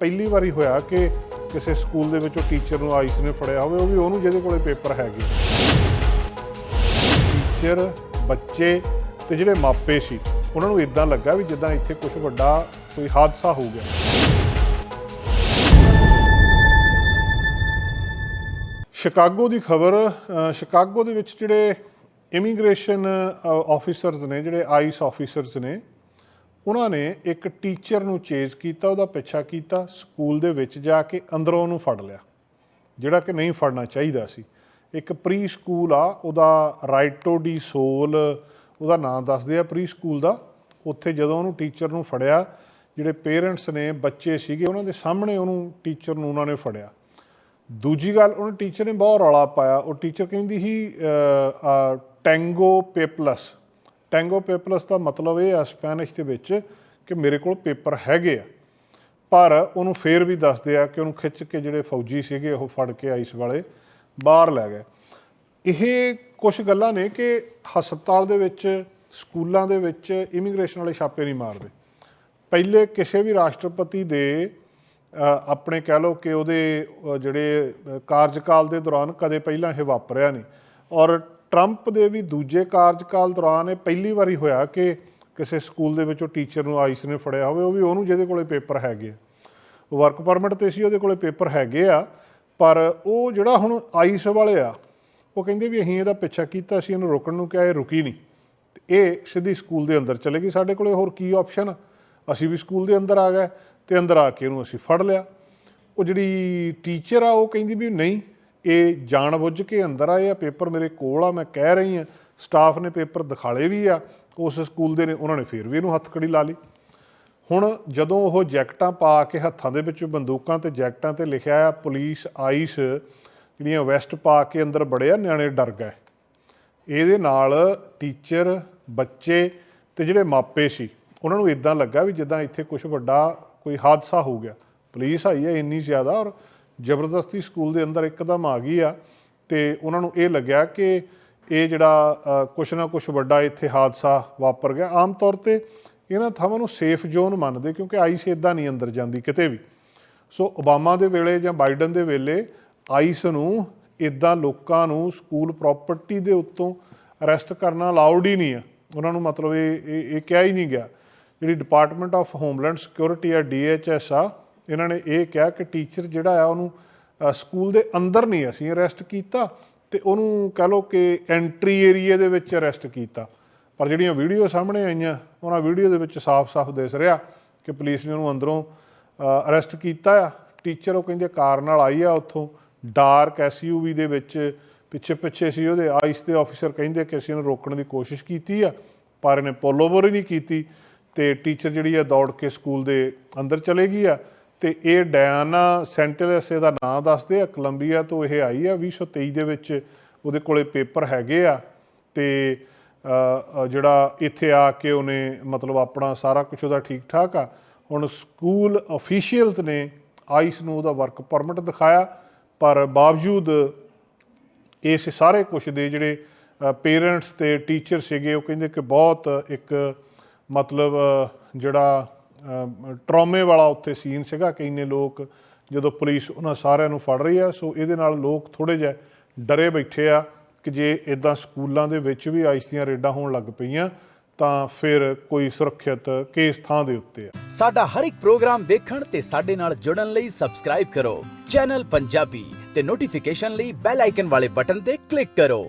ਪਹਿਲੀ ਵਾਰੀ ਹੋਇਆ ਕਿ ਕਿਸੇ ਸਕੂਲ ਦੇ ਵਿੱਚੋਂ ਟੀਚਰ ਨੂੰ ਆਈਸ ਨੇ ਫੜਿਆ ਹੋਵੇ, ਉਹ ਵੀ ਉਹਨੂੰ ਜਿਹਦੇ ਕੋਲੇ ਪੇਪਰ ਹੈਗੇ। ਟੀਚਰ, ਬੱਚੇ ਤੇ ਜਿਹੜੇ ਮਾਪੇ ਸੀ, ਉਹਨਾਂ ਨੂੰ ਇਦਾਂ ਲੱਗਾ ਵੀ ਜਿੱਦਾਂ ਇੱਥੇ ਕੁਝ ਵੱਡਾ ਕੋਈ ਹਾਦਸਾ ਹੋ ਗਿਆ। ਸ਼ਿਕਾਗੋ ਦੀ ਖਬਰ ਸ਼ਿਕਾਗੋ ਦੇ ਵਿੱਚ ਜਿਹੜੇ ਇਮੀਗ੍ਰੇਸ਼ਨ ਆਫੀਸਰਸ ਨੇ, ਜਿਹੜੇ ਆਈਸ ਆਫੀਸਰਸ ਨੇ ਉਹਨਾਂ ਨੇ ਇੱਕ ਟੀਚਰ ਨੂੰ ਚੇਜ਼ ਕੀਤਾ, ਉਹਦਾ ਪਿੱਛਾ ਕੀਤਾ, ਸਕੂਲ ਦੇ ਵਿੱਚ ਜਾ ਕੇ ਅੰਦਰੋਂ ਉਹਨੂੰ ਫੜ ਲਿਆ। ਜਿਹੜਾ ਕਿ ਨਹੀਂ ਫੜਨਾ ਚਾਹੀਦਾ ਸੀ। ਇੱਕ ਪ੍ਰੀ ਸਕੂਲ ਆ, ਉਹਦਾ ਰਾਈਟੋ ਡੀ ਸੋਲ, ਉਹਦਾ ਨਾਮ ਦੱਸਦੇ ਆ ਪ੍ਰੀ ਸਕੂਲ ਦਾ। ਉੱਥੇ ਜਦੋਂ ਉਹਨੂੰ ਟੀਚਰ ਨੂੰ ਫੜਿਆ, ਜਿਹੜੇ ਪੇਰੈਂਟਸ ਨੇ, ਬੱਚੇ ਸੀਗੇ, ਉਹਨਾਂ ਦੇ ਸਾਹਮਣੇ ਉਹਨੂੰ ਟੀਚਰ ਨੂੰ ਉਹਨਾਂ ਨੇ ਫੜਿਆ। ਦੂਜੀ ਗੱਲ, ਉਹਨਾਂ ਟੀਚਰ ਨੇ ਬਹੁਤ ਰੌਲਾ ਪਾਇਆ। ਉਹ ਟੀਚਰ ਕਹਿੰਦੀ ਸੀ ਟੈਂਗੋ ਪੇਪਲਸ। ਟੈਂਗੋ ਪੇਪਲਸ ਦਾ ਮਤਲਬ ਇਹ ਆ ਸਪੈਨਿਸ਼ ਦੇ ਵਿੱਚ ਕਿ ਮੇਰੇ ਕੋਲ ਪੇਪਰ ਹੈਗੇ ਆ। ਪਰ ਉਹਨੂੰ ਫੇਰ ਵੀ ਦੱਸਦੇ ਆ ਕਿ ਉਹਨੂੰ ਖਿੱਚ ਕੇ ਜਿਹੜੇ ਫੌਜੀ ਸੀਗੇ ਉਹ ਫੜ ਕੇ ਆਈਸ ਵਾਲੇ ਬਾਹਰ ਲੈ ਗਏ। ਇਹ ਕੁਝ ਗੱਲਾਂ ਨੇ ਕਿ ਹਸਪਤਾਲ ਦੇ ਵਿੱਚ, ਸਕੂਲਾਂ ਦੇ ਵਿੱਚ ਇਮੀਗ੍ਰੇਸ਼ਨ ਵਾਲੇ ਛਾਪੇ ਨਹੀਂ ਮਾਰਦੇ। ਪਹਿਲੇ ਕਿਸੇ ਵੀ ਰਾਸ਼ਟਰਪਤੀ ਦੇ ਆਪਣੇ ਕਹਿ ਲਓ ਕਿ ਉਹਦੇ ਜਿਹੜੇ ਕਾਰਜਕਾਲ ਦੇ ਦੌਰਾਨ ਕਦੇ ਪਹਿਲਾਂ ਇਹ ਵਾਪਰਿਆ ਨਹੀਂ। ਔਰ ਟਰੰਪ ਦੇ ਵੀ ਦੂਜੇ ਕਾਰਜਕਾਲ ਦੌਰਾਨ ਇਹ ਪਹਿਲੀ ਵਾਰੀ ਹੋਇਆ ਕਿ ਕਿਸੇ ਸਕੂਲ ਦੇ ਵਿੱਚੋਂ ਟੀਚਰ ਨੂੰ ਆਈਸ ਨੇ ਫੜਿਆ ਹੋਵੇ, ਉਹ ਵੀ ਉਹਨੂੰ ਜਿਹਦੇ ਕੋਲੇ ਪੇਪਰ ਹੈਗੇ ਆ। ਵਰਕ ਪਰਮਿਟ ਤੇ ਸੀ, ਉਹਦੇ ਕੋਲੇ ਪੇਪਰ ਹੈਗੇ ਆ, ਪਰ ਉਹ ਜਿਹੜਾ ਹੁਣ ਆਈਸ ਵਾਲੇ ਆ, ਉਹ ਕਹਿੰਦੇ ਵੀ ਅਸੀਂ ਇਹਦਾ ਪਿੱਛਾ ਕੀਤਾ ਸੀ, ਇਹਨੂੰ ਰੋਕਣ ਨੂੰ ਕਿਹਾ, ਇਹ ਰੁਕੀ ਨਹੀਂ। ਤੇ ਇਹ ਸਿੱਧੀ ਸਕੂਲ ਦੇ ਅੰਦਰ ਚਲੇ ਗਈ। ਸਾਡੇ ਕੋਲੇ ਹੋਰ ਕੀ ਆਪਸ਼ਨ ਅਸੀਂ ਵੀ ਸਕੂਲ ਦੇ ਅੰਦਰ ਆ ਗਏ ਤੇ ਅੰਦਰ ਆ ਕੇ ਇਹਨੂੰ ਅਸੀਂ ਫੜ ਲਿਆ। ਉਹ ਜਿਹੜੀ ਟੀਚਰ ਆ, ਉਹ ਕਹਿੰਦੀ ਵੀ ਨਹੀਂ ਇਹ ਜਾਣਬੁੱਝ ਕੇ ਅੰਦਰ ਆਏ ਆ, ਪੇਪਰ ਮੇਰੇ ਕੋਲ ਆ, ਮੈਂ ਕਹਿ ਰਹੀ ਆ ਸਟਾਫ ਨੇ ਪੇਪਰ ਦਿਖਾਲੇ ਵੀ ਆ, ਉਸ ਸਕੂਲ ਦੇ ਨੇ, ਉਹਨਾਂ ਨੇ ਫੇਰ ਵੀ ਇਹਨੂੰ ਹੱਥਕੜੀ ਲਾ ਲਈ। ਹੁਣ ਜਦੋਂ ਉਹ ਜੈਕਟਾਂ ਪਾ ਕੇ ਹੱਥਾਂ ਦੇ ਵਿੱਚ ਬੰਦੂਕਾਂ ਤੇ ਜੈਕਟਾਂ ਤੇ ਲਿਖਿਆ ਆ, ਪੁਲਿਸ ਆਈਸ ਜਿਹੜੀਆਂ ਵੈਸਟ ਪਾ ਕੇ ਅੰਦਰ ਬੜਿਆ ਨਿਆਣੇ ਡਰ ਗਏ। ਇਹਦੇ ਨਾਲ ਟੀਚਰ, ਬੱਚੇ ਤੇ ਜਿਹੜੇ ਮਾਪੇ ਸੀ, ਉਹਨਾਂ ਨੂੰ ਇਦਾਂ ਲੱਗਾ ਵੀ ਜਿੱਦਾਂ ਇੱਥੇ ਕੁਝ ਵੱਡਾ ਕੋਈ ਹਾਦਸਾ ਹੋ ਗਿਆ। ਪੁਲਿਸ ਆਈ ਹੈ ਇੰਨੀ ਜ਼ਿਆਦਾ ਔਰ ਜ਼ਬਰਦਸਤੀ ਸਕੂਲ ਦੇ ਅੰਦਰ ਇੱਕਦਮ ਆ ਗਈ ਆ ਤੇ ਉਹਨਾਂ ਨੂੰ ਇਹ ਲੱਗਿਆ ਕਿ ਇਹ ਜਿਹੜਾ ਕੁਛ ਨਾ ਕੁਛ ਵੱਡਾ ਇੱਥੇ ਹਾਦਸਾ ਵਾਪਰ ਗਿਆ। ਆਮ ਤੌਰ ਤੇ ਇਹਨਾਂ ਥਾਵਾਂ ਨੂੰ ਸੇਫ ਜ਼ੋਨ ਮੰਨਦੇ ਕਿਉਂਕਿ ਆਈਸ ਇਦਾਂ ਨਹੀਂ ਅੰਦਰ ਜਾਂਦੀ ਕਿਤੇ ਵੀ। ਸੋ ਓਬਾਮਾ ਦੇ ਵੇਲੇ ਜਾਂ ਬਾਈਡਨ ਦੇ ਵੇਲੇ ਆਈਸ ਨੂੰ ਇਦਾਂ ਲੋਕਾਂ ਨੂੰ ਸਕੂਲ ਪ੍ਰਾਪਰਟੀ ਦੇ ਉੱਤੋਂ ਅਰੈਸਟ ਕਰਨਾ ਅਲਾਉਡ ਹੀ ਨਹੀਂ ਆ। ਉਹਨਾਂ ਨੂੰ ਮਤਲਬ ਇਹ ਇਹ ਇਹ ਕਿਹਾ ਹੀ ਨਹੀਂ ਗਿਆ। ਜਿਹੜੀ ਡਿਪਾਰਟਮੈਂਟ ਆਫ ਹੋਮਲੈਂਡ ਸਿਕਿਉਰਿਟੀ ਆ ਡੀਐਚਐਸ ਆ ਇਹਨਾਂ ਨੇ ਇਹ ਕਿਹਾ ਕਿ ਟੀਚਰ ਜਿਹੜਾ ਆ ਉਹਨੂੰ ਸਕੂਲ ਦੇ ਅੰਦਰ ਨਹੀਂ ਅਸੀਂ ਅਰੈਸਟ ਕੀਤਾ ਤੇ ਉਹਨੂੰ ਕਹ ਲਓ ਕਿ ਐਂਟਰੀ ਏਰੀਆ ਦੇ ਵਿੱਚ ਅਰੈਸਟ ਕੀਤਾ। ਪਰ ਜਿਹੜੀਆਂ ਵੀਡੀਓ ਸਾਹਮਣੇ ਆਈਆਂ, ਉਹਨਾਂ ਵੀਡੀਓ ਦੇ ਵਿੱਚ ਸਾਫ਼-ਸਾਫ਼ ਦਿਸ ਰਿਹਾ ਕਿ ਪੁਲਿਸ ਨੇ ਉਹਨੂੰ ਅੰਦਰੋਂ ਅਰੈਸਟ ਕੀਤਾ ਆ। ਟੀਚਰ ਉਹ ਕਹਿੰਦੇ ਕਾਰ ਨਾਲ ਆਈ ਆ ਉੱਥੋਂ ਡਾਰਕ ਐਸਯੂਵੀ ਦੇ ਵਿੱਚ ਪਿੱਛੇ ਪਿੱਛੇ ਸੀ ਉਹਦੇ। ਆਈਸ ਦੇ ਆਫੀਸਰ ਕਹਿੰਦੇ ਕਿ ਅਸੀਂ ਉਹਨੂੰ ਰੋਕਣ ਦੀ ਕੋਸ਼ਿਸ਼ ਕੀਤੀ ਆ, ਪਰ ਇਹਨੇ ਪੋਲੋਬੋਰ ਹੀ ਨਹੀਂ ਕੀਤੀ ਤੇ ਟੀਚਰ ਜਿਹੜੀ ਆ ਦੌੜ ਕੇ ਸਕੂਲ ਦੇ ਅੰਦਰ ਚਲੇ ਗਈ ਆ। ਤੇ ਇਹ ਡਿਆਨਾ ਸੈਂਟਰਸ ਇਹਦਾ ਨਾਂ ਦੱਸਦੇ ਆ, ਕੋਲੰਬੀਆ ਤੋਂ ਇਹ ਆਈ ਆ 2023 ਦੇ ਵਿੱਚ ਉਹਦੇ ਕੋਲੇ ਪੇਪਰ ਹੈਗੇ ਆ ਤੇ ਜਿਹੜਾ ਇੱਥੇ ਆ ਕੇ ਉਹਨੇ ਮਤਲਬ ਆਪਣਾ ਸਾਰਾ ਕੁਝ ਉਹਦਾ ਠੀਕ ਠਾਕ ਆ। ਹੁਣ ਸਕੂਲ ਅਫੀਸ਼ੀਅਲਸ ਨੇ ਆਈਸ ਨੂੰ ਉਹਦਾ ਵਰਕ ਪਰਮਿਟ ਦਿਖਾਇਆ, ਪਰ ਬਾਵਜੂਦ ਇਸ ਸਾਰੇ ਕੁਛ ਦੇ ਜਿਹੜੇ ਪੇਰੈਂਟਸ ਤੇ ਟੀਚਰ ਸੀਗੇ, ਉਹ ਕਹਿੰਦੇ ਕਿ ਬਹੁਤ ਇੱਕ ਮਤਲਬ ਜਿਹੜਾ ਟਰੋਮੇ ਵਾਲਾ ਉੱਥੇ ਸੀਨ ਸੀਗਾ ਕਿ ਇੰਨੇ ਲੋਕ ਜਦੋਂ ਪੁਲਿਸ ਉਹਨਾਂ ਸਾਰਿਆਂ ਨੂੰ ਫੜ ਰਹੀ ਆ, ਸੋ ਇਹਦੇ ਨਾਲ ਲੋਕ ਥੋੜੇ ਜਿਹਾ ਡਰੇ ਬੈਠੇ ਆ ਕਿ ਜੇ ਇਦਾਂ ਸਕੂਲਾਂ ਦੇ ਵਿੱਚ ਵੀ ਆਈਸ ਦੀਆਂ ਰੇਡਾਂ ਹੋਣ ਲੱਗ ਪਈਆਂ, ਤਾਂ ਫਿਰ ਕੋਈ ਸੁਰੱਖਿਅਤ ਕੇਸ ਥਾਂ ਦੇ ਉੱਤੇ ਆ। ਸਾਡਾ ਹਰ ਇੱਕ ਪ੍ਰੋਗਰਾਮ ਦੇਖਣ ਤੇ ਸਾਡੇ ਨਾਲ ਜੁੜਨ ਲਈ ਸਬਸਕ੍ਰਾਈਬ ਕਰੋ। ਚੈਨਲ ਪੰਜਾਬੀ ਤੇ ਨੋਟੀਫਿਕੇਸ਼ਨ ਲਈ ਬੈਲ ਆਈਕਨ ਵਾਲੇ ਬਟਨ ਤੇ ਕਲਿੱਕ ਕਰੋ।